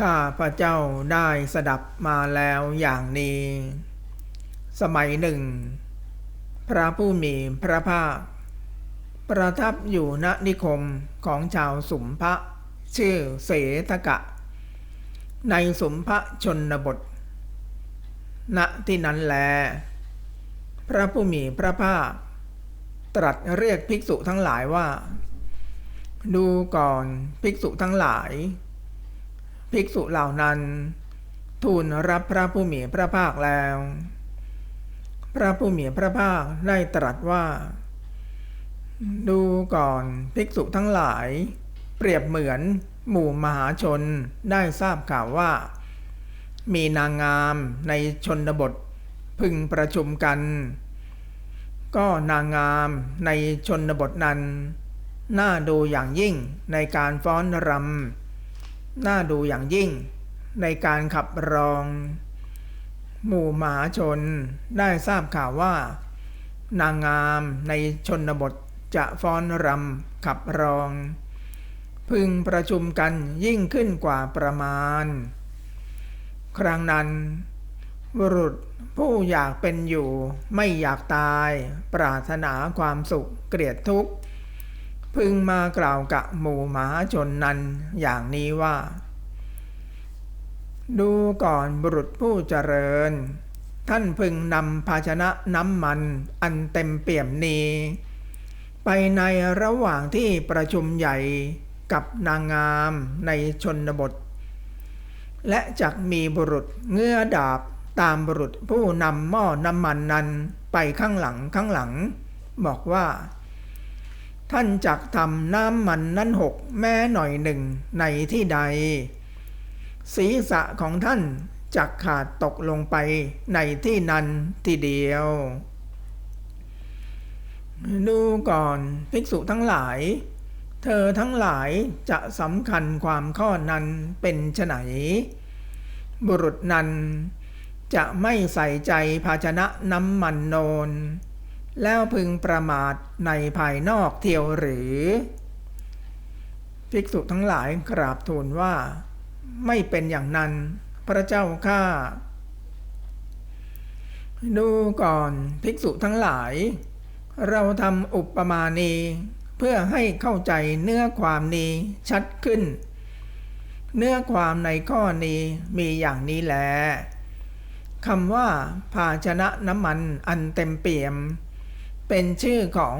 ข้าพระเจ้าได้สดับมาแล้วอย่างนี้ สมัยหนึ่ง พระผู้มีพระภาค ประทับอยู่ณนิคมของชาวสุมพะ ชื่อเสทกะ ในสุมพะชนบท ณที่นั้นแล พระผู้มีพระภาค ตรัสเรียกภิกษุทั้งหลายว่า ดูก่อนภิกษุทั้งหลาย ภิกษุเหล่านั้น ทูลรับพระผู้มีพระภาคแล้ว พระผู้มีพระภาคได้ตรัสว่า ดูก่อนภิกษุทั้งหลาย เปรียบเหมือนหมู่มหาชนได้ทราบข่าวว่า มีนางงามในชนบทพึงประชุมกัน ก็นางงามในชนบทนั้น น่าดูอย่างยิ่งในการฟ้อนรำ น่าดูอย่างยิ่ง ในการขับร้อง หมู่หมาชนได้ทราบข่าวว่า นางงามในชนบทจะฟ้อนรำขับร้อง พึงประชุมกันยิ่งขึ้นกว่าประมาณ ครั้งนั้นบุรุษผู้อยากเป็นอยู่ไม่อยากตาย ปรารถนาความสุขเกลียดทุกข์ พึงมากล่าวกับหมู่มหาชนนั้นอย่างนี้ว่า ดูก่อนบุรุษผู้เจริญ ท่านพึงนำภาชนะน้ำมันอันเต็มเปี่ยมนี้ ไปในระหว่างที่ประชุมใหญ่กับนางงามในชนบท และจักมีบุรุษเงื้อดาบตามบุรุษผู้นำหม้อน้ำมันนั้นไปข้างหลังข้างหลัง บอกว่า ท่านจักทำน้ำมันนั้นหกแม้หน่อยหนึ่งในที่ใด ศีรษะของท่านจักขาดตกลงไปในที่นั้นทีเดียว ดูก่อนภิกษุทั้งหลาย เธอทั้งหลายจะสำคัญความข้อนั้นเป็นไนบุรุษนั้นจะไม่ใส่ใจภาชนะน้ำมันโนน แล้วพึงประมาทในภายนอกเที่ยวหรือ ภิกษุทั้งหลายกราบทูลว่า ไม่เป็นอย่างนั้นพระเจ้าข้าดูก่อนภิกษุทั้งหลาย เราทำอุปมาณีเพื่อให้เข้าใจเนื้อความนี้ชัดขึ้น เนื้อความในข้อนี้มีอย่างนี้แหละคำว่าภาชนะน้ำมันอันเต็มเปี่ยม เป็นชื่อของ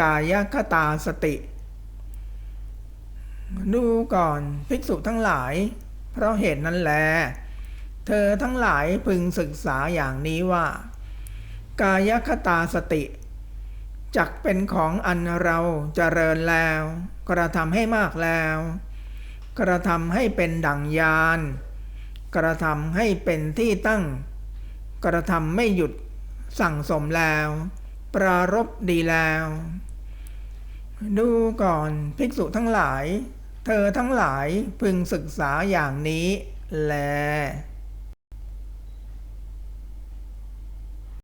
กายคตาสติ ดูก่อนภิกษุทั้งหลาย เพราะเหตุนั้นแล เธอทั้งหลายพึงศึกษาอย่างนี้ว่า กายคตาสติจักเป็นของอันเราเจริญแล้ว กระทำให้มากแล้ว กระทำให้เป็นดั่งยาน กระทำให้เป็นที่ตั้ง กระทำไม่หยุดสั่งสมแล้ว ปรารบดีแล้ว ดูก่อนภิกษุทั้งหลาย เธอทั้งหลายพึงศึกษาอย่างนี้แล